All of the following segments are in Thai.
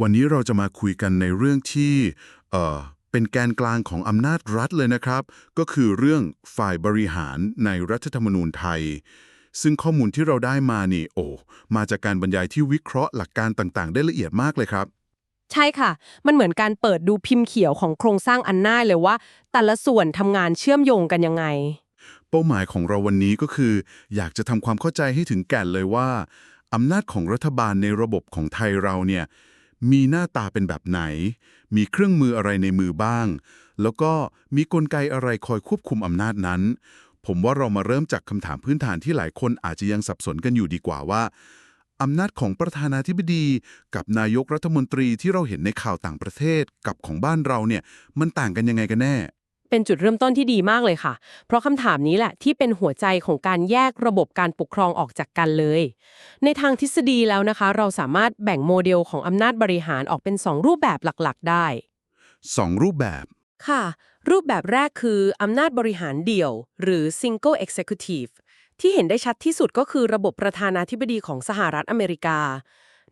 วันนี้เราจะมาคุยกันในเรื่องที่เอ่อเป็นแกนกลางของอำนาจรัฐเลยนะครับ ก็คือเรื่องฝ่ายบริหารในรัฐธรรมนูญไทย ซึ่งข้อมูลที่เราได้มานี่โอ้มาจากการบรรยายที่วิเคราะห์หลักการต่างๆ ได้ละเอียดมากเลยครับ ใช่ค่ะ มันเหมือนการเปิดดูพิมพ์เขียวของโครงสร้างอันน่าเลยว่า แต่ละส่วนทำงานเชื่อมโยงกันยังไง เป้าหมายของเราวันนี้ก็คือ อยากจะทำความเข้าใจให้ถึงแก่นเลยว่าอำนาจของรัฐบาลในระบบของไทยเราเนี่ย มีหน้าตาเป็นแบบไหน มีเครื่องมืออะไรในมือบ้าง แล้วก็มีกลไกอะไรคอยควบคุมอำนาจนั้น ผมว่าเรามาเริ่มจากคำถามพื้นฐานที่หลายคนอาจจะยังสับสนกันอยู่ดีกว่าว่าอำนาจของประธานาธิบดีกับนายกรัฐมนตรีที่เราเห็นในข่าวต่างประเทศกับของบ้านเราเนี่ยมันต่างกันยังไงกันแน่ เป็นจุดเริ่มต้นที่ดีมากเลยค่ะ เพราะคำถามนี้แหละที่เป็นหัวใจของการแยกระบบการปกครองออกจากกันเลย ในทางทฤษฎีแล้วนะคะ เราสามารถแบ่งโมเดลของอำนาจบริหารออกเป็น 2 รูปแบบหลักๆ ได้สองรูปแบบค่ะ รูปแบบแรกคืออำนาจบริหารเดี่ยว หรือ single executive ที่เห็นได้ชัดที่สุดก็คือระบบประธานาธิบดีของสหรัฐอเมริกา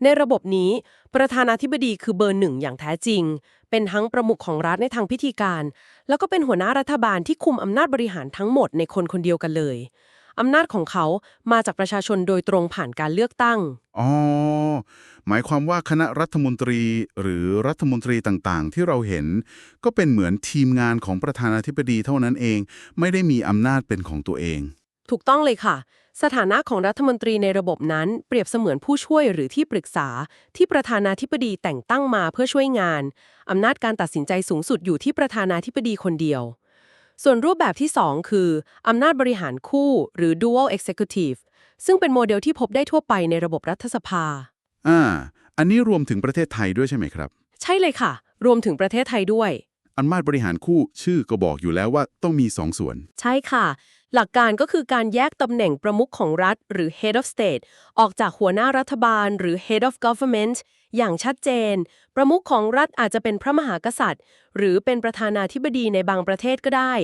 ในระบบนี้ประธานาธิบดีคือเบอร์หนึ่งอย่างแท้จริง เป็นทั้งประมุขของรัฐในทางพิธีการ แล้วก็เป็นหัวหน้ารัฐบาลที่คุมอำนาจบริหารทั้งหมดในคนคนเดียวกันเลยอำนาจของเขามาจากประชาชนโดยตรงผ่านการเลือกตั้ง อ๋อ หมายความว่าคณะรัฐมนตรีหรือรัฐมนตรีต่างๆ ที่เราเห็น ก็เป็นเหมือนทีมงานของประธานาธิบดีเท่านั้นเอง ไม่ได้มีอำนาจเป็นของตัวเอง ถูกต้องเลยค่ะ สถานะของรัฐมนตรีในระบบนั้น เปรียบเสมือนผู้ช่วยหรือที่ปรึกษา ที่ประธานาธิบดีแต่งตั้งมาเพื่อช่วยงาน อำนาจการตัดสินใจสูงสุดอยู่ที่ประธานาธิบดีคนเดียว ส่วนรูปแบบที่ 2 คือ อำนาจบริหารคู่ หรือ dual executive ซึ่งเป็นโมเดลที่พบได้ทั่วไปในระบบรัฐสภา อ่า อันนี้รวมถึงประเทศไทยด้วยใช่ไหมครับ ใช่เลยค่ะ รวมถึงประเทศไทยด้วยอำนาจบริหารคู่ชื่อก็บอกอยู่แล้วว่าต้องมีสองส่วน ใช่ค่ะ หลักการก็คือการแยกตำแหน่งประมุขของรัฐ หรือ head of state ออกจากหัวหน้ารัฐบาล หรือ head of government อย่างชัดเจน ประมุขของรัฐอาจจะเป็นพระมหากษัตริย์ หรือเป็นประธานาธิบดีในบางประเทศก็ได้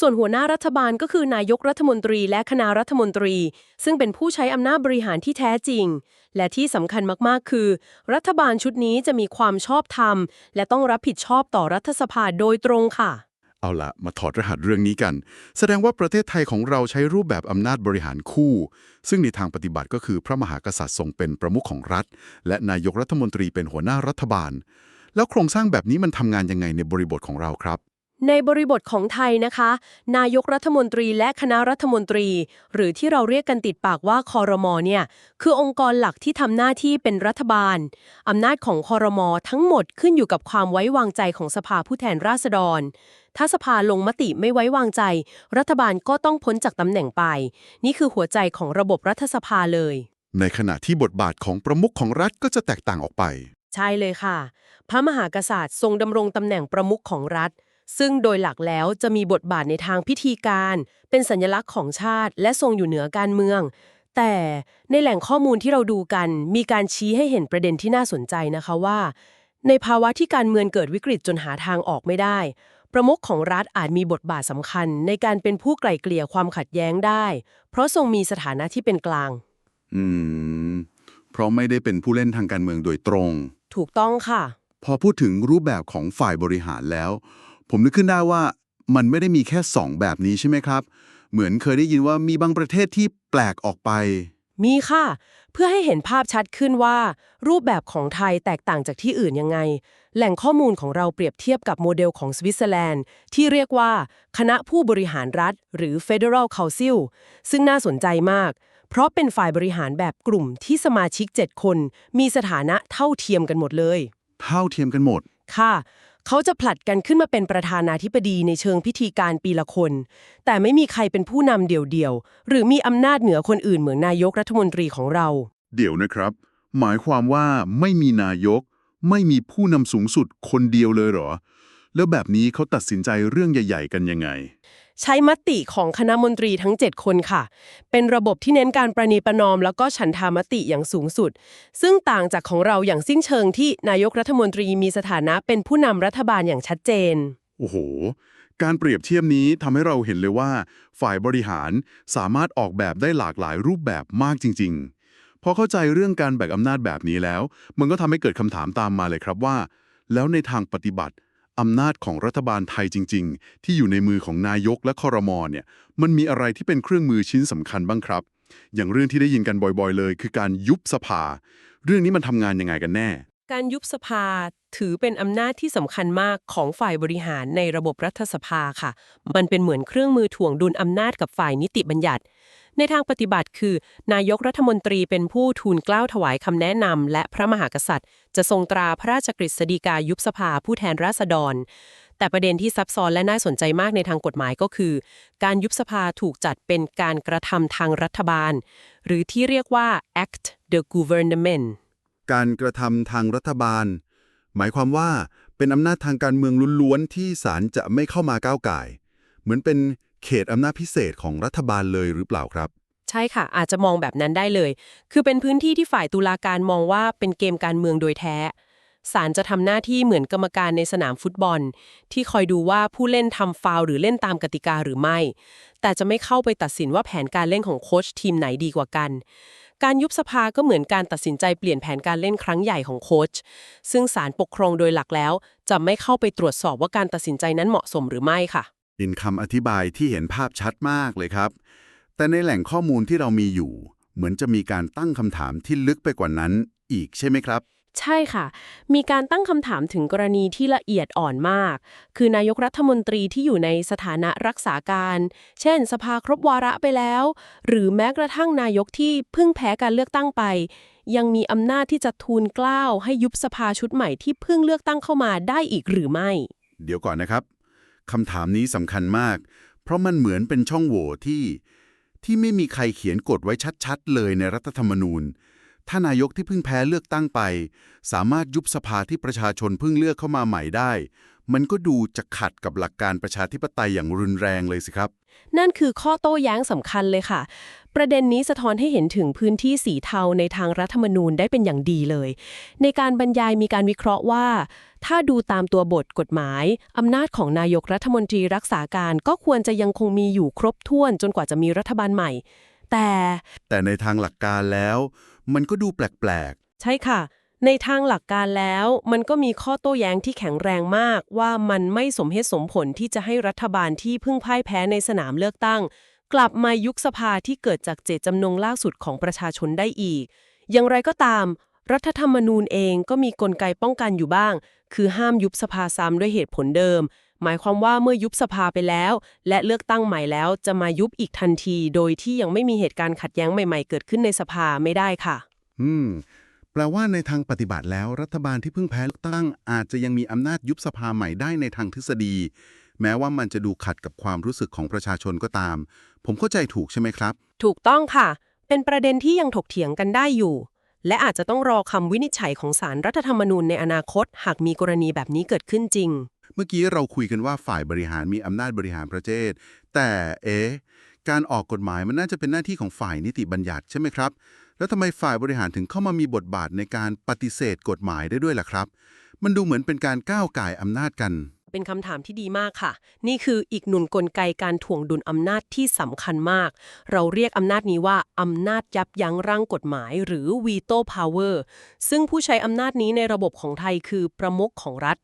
ส่วนหัวหน้ารัฐบาลก็คือนายกรัฐมนตรีและคณะรัฐมนตรี ซึ่งเป็นผู้ใช้อำนาจบริหารที่แท้จริง และที่สำคัญมากๆ คือ รัฐบาลชุดนี้จะมีความชอบธรรม และต้องรับผิดชอบต่อรัฐสภาโดยตรงค่ะ เอาละมาถอดรหัสเรื่องนี้กัน แสดงว่าประเทศไทยของเราใช้รูปแบบอำนาจบริหารคู่ ซึ่งในทางปฏิบัติก็คือพระมหากษัตริย์ทรงเป็นประมุขของรัฐ และนายกรัฐมนตรีเป็นหัวหน้ารัฐบาล แล้วโครงสร้างแบบนี้มันทำงานยังไงในบริบทของเราครับ ในบริบทของไทยนะคะ นายกรัฐมนตรีและคณะรัฐมนตรี หรือที่เราเรียกกันติดปากว่าคอรมอเนี่ยคือองค์กรหลักที่ทำหน้าที่เป็นรัฐบาลอำนาจของคอรมอทั้งหมดขึ้นอยู่กับความไว้วางใจของสภาผู้แทนราษฎร ถ้าสภาลงมติไม่ไว้วางใจ รัฐบาลก็ต้องพ้นจากตำแหน่งไป นี่คือหัวใจของระบบรัฐสภาเลย ในขณะที่บทบาทของประมุขของรัฐก็จะแตกต่างออกไป ใช่เลยค่ะ พระมหากษัตริย์ทรงดำรงตำแหน่งประมุขของรัฐ ซึ่งโดยหลักแล้วจะมีบทบาทในทางพิธีการ เป็นสัญลักษณ์ของชาติและทรงอยู่เหนือการเมือง แต่ในแหล่งข้อมูลที่เราดูกัน มีการชี้ให้เห็นประเด็นที่น่าสนใจนะคะว่า ในภาวะที่การเมืองเกิดวิกฤตจนหาทางออกไม่ได้ ประมุขของรัฐอาจมีบทบาทสำคัญ ในการเป็นผู้ไกล่เกลี่ยความขัดแย้งได้ เพราะทรงมีสถานะที่เป็นกลาง อืม เพราะไม่ได้เป็นผู้เล่นทางการเมืองโดยตรง ถูกต้องค่ะ พอพูดถึงรูปแบบของฝ่ายบริหารแล้ว ผมนึกขึ้นได้ว่ามันไม่ได้มีแค่สองแบบนี้ใช่ไหมครับ เหมือนเคยได้ยินว่ามีบางประเทศที่แปลกออกไป มีค่ะ เพื่อให้เห็นภาพชัดขึ้นว่า รูปแบบของไทยแตกต่างจากที่อื่นยังไง แหล่งข้อมูลของเราเปรียบเทียบกับโมเดลของสวิตเซอร์แลนด์ ที่เรียกว่าคณะผู้บริหารรัฐ หรือ Federal Council ซึ่งน่าสนใจมาก เพราะเป็นฝ่ายบริหารแบบกลุ่มที่สมาชิก 7 คน มีสถานะเท่าเทียมกันหมดเลย เท่าเทียมกันหมดค่ะ เขาจะผลัดกันขึ้นมาเป็นประธานาธิบดีในเชิงพิธีการปีละคน แต่ไม่มีใครเป็นผู้นำเดี่ยวๆ หรือมีอำนาจเหนือคนอื่นเหมือนนายกรัฐมนตรีของเรา เดี๋ยวนะครับ หมายความว่าไม่มีนายก ไม่มีผู้นำสูงสุดคนเดียวเลยเหรอ แล้วแบบนี้เขาตัดสินใจเรื่องใหญ่ ๆ กันยังไง ใช้มติของคณะมนตรีทั้ง 7 คนค่ะ เป็นระบบที่เน้นการประนีประนอม แล้วก็ฉันทามติอย่างสูงสุด ซึ่งต่างจากของเราอย่างสิ้นเชิงที่นายกรัฐมนตรีมีสถานะเป็นผู้นำรัฐบาลอย่างชัดเจน โอ้โห การเปรียบเทียบนี้ทำให้เราเห็นเลยว่า ฝ่ายบริหารสามารถออกแบบได้หลากหลายรูปแบบมากจริง ๆพอเข้าใจเรื่องการแบ่งอำนาจแบบนี้แล้ว มันก็ทำให้เกิดคำถามตามมาเลยครับว่า แล้วในทางปฏิบัติ อำนาจของรัฐบาลไทยจริง ๆ ที่อยู่ในมือของนายกและคอรมอเนี่ยมันมีอะไรที่เป็นเครื่องมือชิ้นสำคัญบ้างครับ อย่างเรื่องที่ได้ยินกันบ่อยๆ เลย คือการยุบสภา เรื่องนี้มันทำงานยังไงกันแน่ การยุบสภาถือเป็นอำนาจที่สำคัญมากของฝ่ายบริหารในระบบรัฐสภาค่ะ มันเป็นเหมือนเครื่องมือถ่วงดุลอำนาจกับฝ่ายนิติบัญญัติ ในทางปฏิบัติคือ นายกรัฐมนตรีเป็นผู้ทูลเกล้าถวายคำแนะนำและพระมหากษัตริย์ จะทรงตราพระราชกฤษฎีกายุบสภาผู้แทนราษฎร แต่ประเด็นที่ซับซ้อนและน่าสนใจมากในทางกฎหมายก็คือ การยุบสภาถูกจัดเป็นการกระทำทางรัฐบาล หรือที่เรียกว่า act the government การกระทำทางรัฐบาล หมายความว่าเป็นอำนาจทางการเมืองล้วนๆที่ศาลจะไม่เข้ามาก้าวไก่ เหมือนเป็นเขตอำนาจพิเศษของรัฐบาลเลยหรือเปล่าครับ ใช่ค่ะ อาจจะมองแบบนั้นได้เลย คือเป็นพื้นที่ที่ฝ่ายตุลาการมองว่าเป็นเกมการเมืองโดยแท้ศาลจะทำหน้าที่เหมือนกรรมการในสนามฟุตบอล ที่คอยดูว่าผู้เล่นทำฟาวหรือเล่นตามกติกาหรือไม่ แต่จะไม่เข้าไปตัดสินว่าแผนการเล่นของโค้ชทีมไหนดีกว่ากัน การยุบสภาก็เหมือนการตัดสินใจเปลี่ยนแผนการเล่นครั้งใหญ่ของโค้ชซึ่งศาลปกครองโดยหลักแล้ว จะไม่เข้าไปตรวจสอบว่าการตัดสินใจนั้นเหมาะสมหรือไม่ค่ะยินคำอธิบายที่เห็นภาพชัดมากเลยครับ แต่ในแหล่งข้อมูลที่เรามีอยู่ เหมือนจะมีการตั้งคำถามที่ลึกไปกว่านั้นอีกใช่ไหมครับ ใช่ค่ะ มีการตั้งคำถามถึงกรณีที่ละเอียดอ่อนมาก คือนายกรัฐมนตรีที่อยู่ในสถานะรักษาการ เช่น สภาครบวาระไปแล้ว หรือแม้กระทั่งนายกที่เพิ่งแพ้การเลือกตั้งไป ยังมีอำนาจที่จะทูลกล้าวให้ยุบสภาชุดใหม่ที่เพิ่งเลือกตั้งเข้ามาได้อีกหรือไม่ เดี๋ยวก่อนนะครับคำถามนี้สำคัญมาก เพราะมันเหมือนเป็นช่องโหว่ที่ ที่ไม่มีใครเขียนกฎไว้ชัดๆ เลยในรัฐธรรมนูญ ถ้านายกที่เพิ่งแพ้เลือกตั้งไป สามารถยุบสภาที่ประชาชนเพิ่งเลือกเข้ามาใหม่ได้ มันก็ดูจะขัดกับหลักการประชาธิปไตยอย่างรุนแรงเลยสิครับ นั่นคือข้อโต้แย้งสำคัญเลยค่ะ ประเด็นนี้สะท้อนให้เห็นถึงพื้นที่สีเทาในทางรัฐธรรมนูญได้เป็นอย่างดีเลย ในการบรรยายมีการวิเคราะห์ว่า ถ้าดูตามตัวบทกฎหมายอำนาจของนายกรัฐมนตรีรักษาการก็ควรจะยังคงมีอยู่ครบถ้วนจนกว่าจะมีรัฐบาลใหม่ แต่ แต่ในทางหลักการแล้ว มันก็ดูแปลกใช่ค่ะ ในทางหลักการแล้ว มันก็มีข้อโต้แย้งที่แข็งแรงมาก ว่ามันไม่สมเหตุสมผลที่จะให้รัฐบาลที่เพิ่งพ่ายแพ้ในสนามเลือกตั้ง กลับมายุคสภาที่เกิดจากเจตจำนงล่าสุดของประชาชนได้อีก อย่างไรก็ตาม รัฐธรรมนูญเองก็มีกลไกป้องกันอยู่บ้าง คือห้ามยุบสภาซ้ำด้วยเหตุผลเดิม หมายความว่าเมื่อยุบสภาไปแล้ว และเลือกตั้งใหม่แล้วจะมายุบอีกทันที โดยที่ยังไม่มีเหตุการณ์ขัดแย้งใหม่ๆ เกิดขึ้นในสภาไม่ได้ค่ะๆอืม แปลว่าในทางปฏิบัติแล้วรัฐบาลที่เพิ่งแพ้เลือกตั้ง อาจจะยังมีอำนาจยุบสภาใหม่ได้ในทางทฤษฎี แม้ว่ามันจะดูขัดกับความรู้สึกของประชาชนก็ตาม ผมเข้าใจถูกใช่ไหมครับ ถูกต้องค่ะ เป็นประเด็นที่ยังถกเถียงกันได้อยู่ และอาจจะต้องรอคำวินิจฉัยของศาลรัฐธรรมนูญในอนาคต หากมีกรณีแบบนี้เกิดขึ้นจริง เมื่อกี้เราคุยกันว่าฝ่ายบริหารมีอำนาจบริหารประเทศ แต่เอ๊ะการออกกฎหมายมันน่าจะเป็นหน้าที่ของฝ่ายนิติบัญญัติใช่ไหมครับ แล้วทำไมฝ่ายบริหารถึงเข้ามามีบทบาทในการปฏิเสธกฎหมายได้ด้วยล่ะครับ มันดูเหมือนเป็นการก้าวไก่อำนาจกัน เป็นคำถามที่ดีมากค่ะ นี่คืออีกหนุนกลไกการถ่วงดุลอำนาจที่สำคัญมาก เราเรียกอำนาจนี้ว่าอำนาจยับยั้งร่างกฎหมายหรือ veto power ซึ่งผู้ใช้อำนาจนี้ในระบบของไทยคือประมุขของรัฐ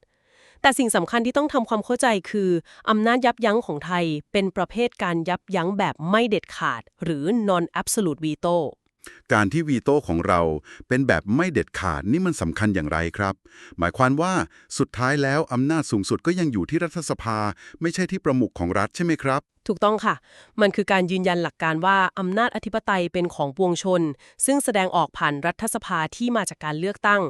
แต่สิ่งสำคัญที่ต้องทำความเข้าใจคืออำนาจยับยั้งของไทยเป็นประเภทการยับยั้งแบบไม่เด็ดขาด หรือ non absolute veto การที่วีโต้ของเราเป็นแบบไม่เด็ดขาดนี่มันสำคัญอย่างไรครับ หมายความว่าสุดท้ายแล้วอำนาจสูงสุดก็ยังอยู่ที่รัฐสภา ไม่ใช่ที่ประมุขของรัฐใช่ไหมครับ ถูกต้องค่ะ มันคือการยืนยันหลักการว่าอำนาจอธิปไตยเป็นของปวงชน ซึ่งแสดงออกผ่านรัฐสภาที่มาจากการเลือกตั้ง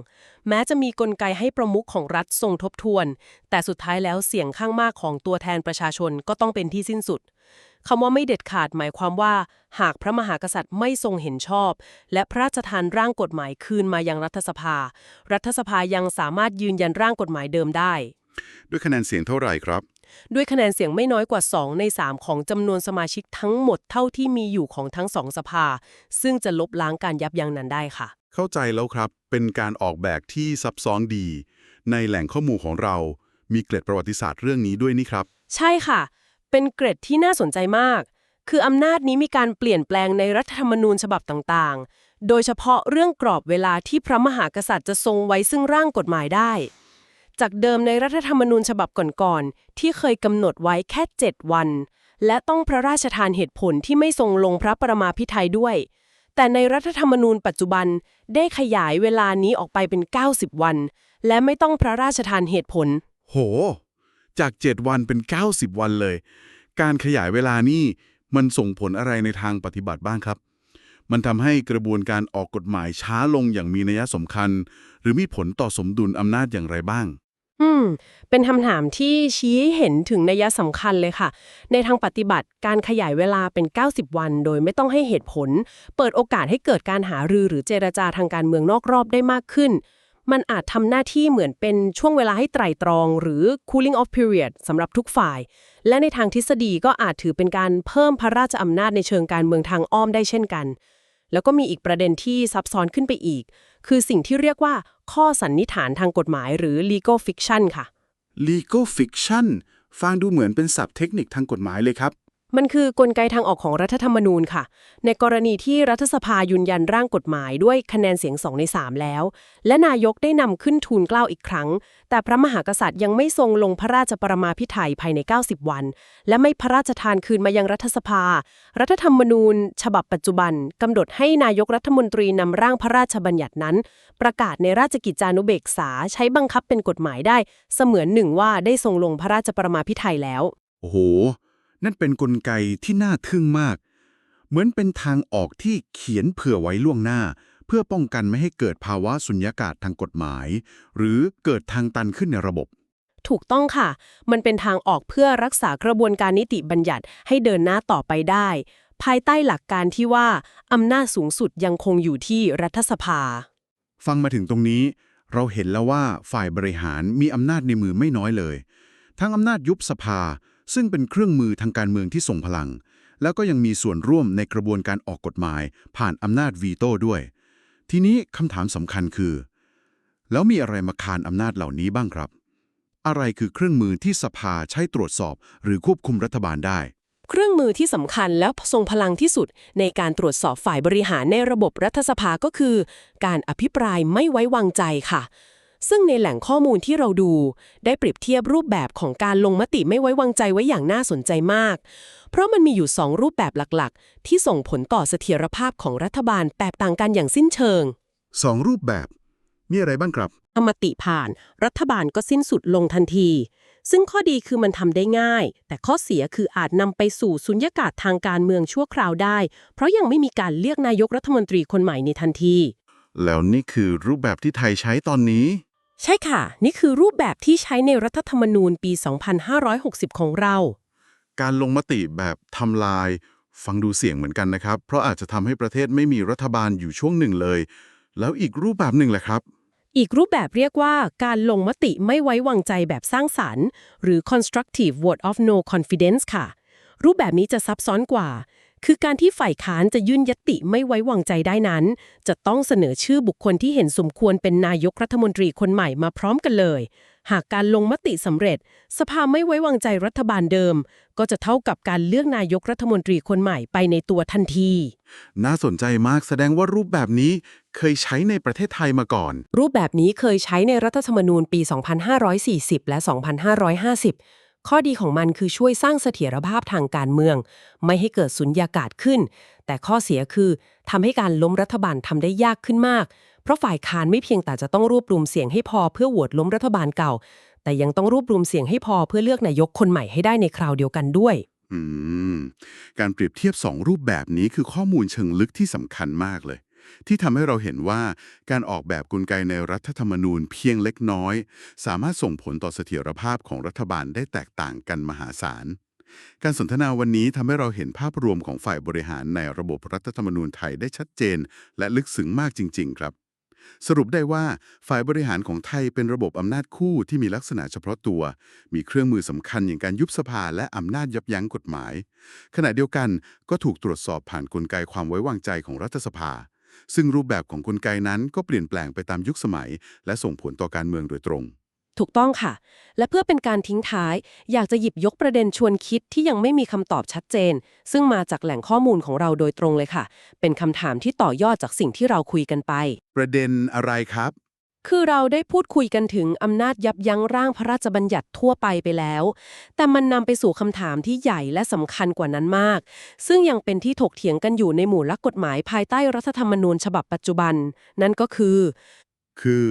แม้จะมีกลไกให้ประมุขของรัฐทรงทบทวน แต่สุดท้ายแล้วเสียงข้างมากของตัวแทนประชาชนก็ต้องเป็นที่สิ้นสุด คำว่าไม่เด็ดขาดหมายความว่า หากพระมหากษัตริย์ไม่ทรงเห็นชอบ และพระราชทานร่างกฎหมายคืนมายังรัฐสภา รัฐสภายังสามารถยืนยันร่างกฎหมายเดิมได้ ด้วยคะแนนเสียงเท่าไหร่ครับ ด้วยคะแนนเสียงไม่น้อยกว่า 2 ใน 3 ของจำนวนสมาชิกทั้งหมดเท่าที่มีอยู่ของทั้งสองสภา ซึ่งจะลบล้างการยับยั้งนั้นได้ค่ะ เข้าใจแล้วครับ เป็นการออกแบบที่ซับซ้อนดี ในแหล่งข้อมูลของเรา มีเกร็ดประวัติศาสตร์เรื่องนี้ด้วยนี่ครับ ใช่ค่ะ เป็นเกร็ดที่น่าสนใจมาก คืออำนาจนี้มีการเปลี่ยนแปลงในรัฐธรรมนูญฉบับต่างๆ โดยเฉพาะเรื่องกรอบเวลาที่พระมหากษัตริย์จะทรงไว้ซึ่งร่างกฎหมายได้ จากเดิมในรัฐธรรมนูญฉบับก่อนๆ ที่เคยกำหนดไว้แค่ 7 วัน และต้องพระราชทานเหตุผลที่ไม่ทรงลงพระประมาพิไทยด้วย แต่ในรัฐธรรมนูญปัจจุบันได้ขยายเวลานี้ออกไปเป็น 90 วัน และไม่ต้องพระราชทานเหตุผล โห จาก 7 วันเป็น 90 วันเลย การขยายเวลานี่มันส่งผลอะไรในทางปฏิบัติบ้างครับ มันทำให้กระบวนการออกกฎหมายช้าลงอย่างมีนัยสำคัญ หรือมีผลต่อสมดุลอำนาจอย่างไรบ้าง อืม เป็นคำถามที่ชี้ให้เห็นถึงนัยสำคัญเลยค่ะ ในทางปฏิบัติการขยายเวลาเป็น 90 วัน โดยไม่ต้องให้เหตุผล เปิดโอกาสให้เกิดการหารือหรือเจรจาทางการเมืองนอกรอบได้มากขึ้น มันอาจทำหน้าที่เหมือนเป็นช่วงเวลาให้ไตร่ตรอง หรือ cooling off period สำหรับทุกฝ่าย และในทางทฤษฎีก็อาจถือเป็นการเพิ่มพระราชอำนาจในเชิงการเมืองทางอ้อมได้เช่นกัน แล้วก็มีอีกประเด็นที่ซับซ้อนขึ้นไปอีก คือสิ่งที่เรียกว่าข้อสันนิษฐานทางกฎหมายหรือ legal fiction ค่ะ legal fiction ฟังดูเหมือนเป็นศัพท์เทคนิคทางกฎหมายเลยครับ มันคือกลไกทางออกของรัฐธรรมนูญค่ะ ในกรณีที่รัฐสภายืนยันร่างกฎหมายด้วยคะแนนเสียง2ใน3แล้ว และนายกได้นำขึ้นทูลเกล้าอีกครั้ง แต่พระมหากษัตริย์ยังไม่ทรงลงพระราชประมาพิไทยภายใน 90 วัน และไม่พระราชทานคืนมายังรัฐสภา รัฐธรรมนูญ ฉบับปัจจุบันกำหนดให้นายกรัฐมนตรีนำร่างพระราชบัญญัตินั้น ประกาศในราชกิจจานุเบกษาใช้บังคับเป็นกฎหมายได้ เสมือนหนึ่งว่าได้ทรงลงพระราชประมาพิไทยแล้ว โอ้โห นั่นเป็นนกลไกที่น่าทึ่งมาก เหมือนเป็นทางออกที่เขียนเผื่อไว้ล่วงหน้า เพื่อป้องกันไม่ให้เกิดภาวะสุญญากาศทางกฎหมาย หรือเกิดทางตันขึ้นในระบบ ถูกต้องค่ะ มันเป็นทางออกเพื่อรักษากระบวนการนิติบัญญัติให้เดินหน้าต่อไปได้ ภายใต้หลักการที่ว่าอำนาจสูงสุดยังคงอยู่ที่รัฐสภา ฟังมาถึงตรงนี้ เราเห็นแล้วว่าฝ่ายบริหารมีอำนาจในมือไม่น้อยเลย ทั้งอำนาจยุบสภา ซึ่งเป็นเครื่องมือทางการเมืองที่ส่งพลัง แล้วก็ยังมีส่วนร่วมในกระบวนการออกกฎหมาย ผ่านอำนาจวีโต้ด้วย ทีนี้คำถามสำคัญคือ แล้วมีอะไรมาคานอำนาจเหล่านี้บ้างครับ อะไรคือเครื่องมือที่สภาใช้ตรวจสอบ หรือควบคุมรัฐบาลได้ เครื่องมือที่สำคัญและทรงพลังที่สุด ในการตรวจสอบฝ่ายบริหารในระบบรัฐสภาก็คือ การอภิปรายไม่ไว้วางใจค่ะ ซึ่งในแหล่งข้อมูลที่เราดู ได้เปรียบเทียบรูปแบบของการลงมติไม่ไว้วางใจไว้อย่างน่าสนใจมาก เพราะมันมีอยู่สองรูปแบบหลักๆ ที่ส่งผลต่อเสถียรภาพของรัฐบาลแตกต่างกันอย่างสิ้นเชิงสองรูปแบบ มีอะไรบ้างครับ อมติผ่าน รัฐบาลก็สิ้นสุดลงทันที ซึ่งข้อดีคือมันทำได้ง่าย แต่ข้อเสียคืออาจนำไปสู่สุญญากาศทางการเมืองชั่วคราวได้ เพราะยังไม่มีการเลือกนายกรัฐมนตรีคนใหม่ในทันที แล้วนี่คือรูปแบบที่ไทยใช้ตอนนี้ ใช่ค่ะ นี่คือรูปแบบที่ใช้ในรัฐธรรมนูญปี 2560 ของเรา การลงมติแบบทำลาย ฟังดูเสี่ยงเหมือนกันนะครับ เพราะอาจจะทำให้ประเทศไม่มีรัฐบาลอยู่ช่วงหนึ่งเลย แล้วอีกรูปแบบหนึ่งแหละครับ อีกรูปแบบเรียกว่าการลงมติไม่ไว้วางใจแบบสร้างสรรค์ หรือ constructive vote of no confidence ค่ะ รูปแบบนี้จะซับซ้อนกว่า คือการที่ฝ่ายค้านจะยื่นยติไม่ไว้วางใจได้นั้น จะต้องเสนอชื่อบุคคลที่เห็นสมควรเป็นนายกรัฐมนตรีคนใหม่มาพร้อมกันเลย หากการลงมติสำเร็จ สภาไม่ไว้วางใจรัฐบาลเดิม ก็จะเท่ากับการเลือกนายกรัฐมนตรีคนใหม่ไปในตัวทันที น่าสนใจมากแสดงว่ารูปแบบนี้เคยใช้ในประเทศไทยมาก่อน รูปแบบนี้เคยใช้ในรัฐธรรมนูญปี 2540 และ 2550 ข้อดีของมันคือช่วยสร้างเสถียรภาพทางการเมือง ไม่ให้เกิดสุญญากาศขึ้น แต่ข้อเสียคือทำให้การล้มรัฐบาลทำได้ยากขึ้นมาก เพราะฝ่ายค้านไม่เพียงแต่จะต้องรวบรวมเสียงให้พอเพื่อโหวตล้มรัฐบาลเก่า แต่ยังต้องรวบรวมเสียงให้พอเพื่อเลือกนายกคนใหม่ให้ได้ในคราวเดียวกันด้วยอืมการเปรียบเทียบสองรูปแบบนี้คือข้อมูลเชิงลึกที่สำคัญมากเลย ที่ทำให้เราเห็นว่าการออกแบบกลไกในรัฐธรรมนูญเพียงเล็กน้อย สามารถส่งผลต่อเสถียรภาพของรัฐบาลได้แตกต่างกันมหาศาลการสนทนาวันนี้ทำให้เราเห็นภาพรวมของฝ่ายบริหารในระบบรัฐธรรมนูญไทยได้ชัดเจน และลึกซึ้งมากจริง ๆ ครับ สรุปได้ว่าฝ่ายบริหารของไทยเป็นระบบอำนาจคู่ที่มีลักษณะเฉพาะตัว มีเครื่องมือสำคัญอย่างการยุบสภาและอำนาจยับยั้งกฎหมาย ขณะเดียวกันก็ถูกตรวจสอบผ่านกลไกความไว้วางใจของรัฐสภา ซึ่งรูปแบบของกลไกนั้นก็เปลี่ยนแปลงไปตามยุคสมัย และส่งผลต่อการเมืองโดยตรง ถูกต้องค่ะ และเพื่อเป็นการทิ้งท้าย อยากจะหยิบยกประเด็นชวนคิดที่ยังไม่มีคำตอบชัดเจน ซึ่งมาจากแหล่งข้อมูลของเราโดยตรงเลยค่ะ เป็นคำถามที่ต่อยอดจากสิ่งที่เราคุยกันไป ประเด็นอะไรครับ คือเราได้พูดคุยกันถึงอำนาจยับยั้งร่างพระราชบัญญัติทั่วไปไปแล้ว แต่มันนำไปสู่คำถามที่ใหญ่และสำคัญกว่านั้นมาก ซึ่งยังเป็นที่ถกเถียงกันอยู่ในหมู่นักกฎหมายภายใต้รัฐธรรมนูญฉบับปัจจุบัน นั่นก็คือ คือ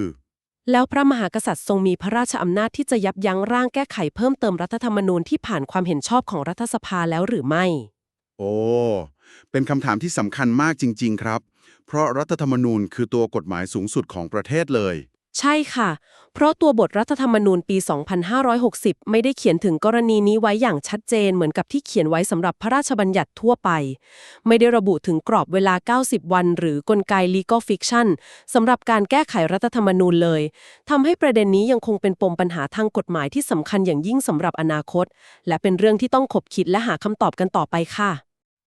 แล้วพระมหากษัตริย์ทรงมีพระราชอำนาจที่จะยับยั้งร่างแก้ไขเพิ่มเติมรัฐธรรมนูญที่ผ่านความเห็นชอบของรัฐสภาแล้วหรือไม่ โอ้ เป็นคำถามที่สำคัญมากจริง ๆ ครับ เพราะรัฐธรรมนูญคือตัวกฎหมายสูงสุดของประเทศเลย ใช่ค่ะ เพราะตัวบทรัฐธรรมนูญปี 2560 ไม่ได้เขียนถึงกรณีนี้ไว้อย่างชัดเจนเหมือนกับที่เขียนไว้สำหรับพระราชบัญญัติทั่วไป ไม่ได้ระบุถึงกรอบเวลา 90 วัน หรือกลไก legal fiction สำหรับการแก้ไขรัฐธรรมนูญเลยทำให้ประเด็นนี้ยังคงเป็นปมปัญหาทางกฎหมายที่สำคัญอย่างยิ่งสำหรับอนาคต และเป็นเรื่องที่ต้องขบคิดและหาคำตอบกันต่อไปค่ะ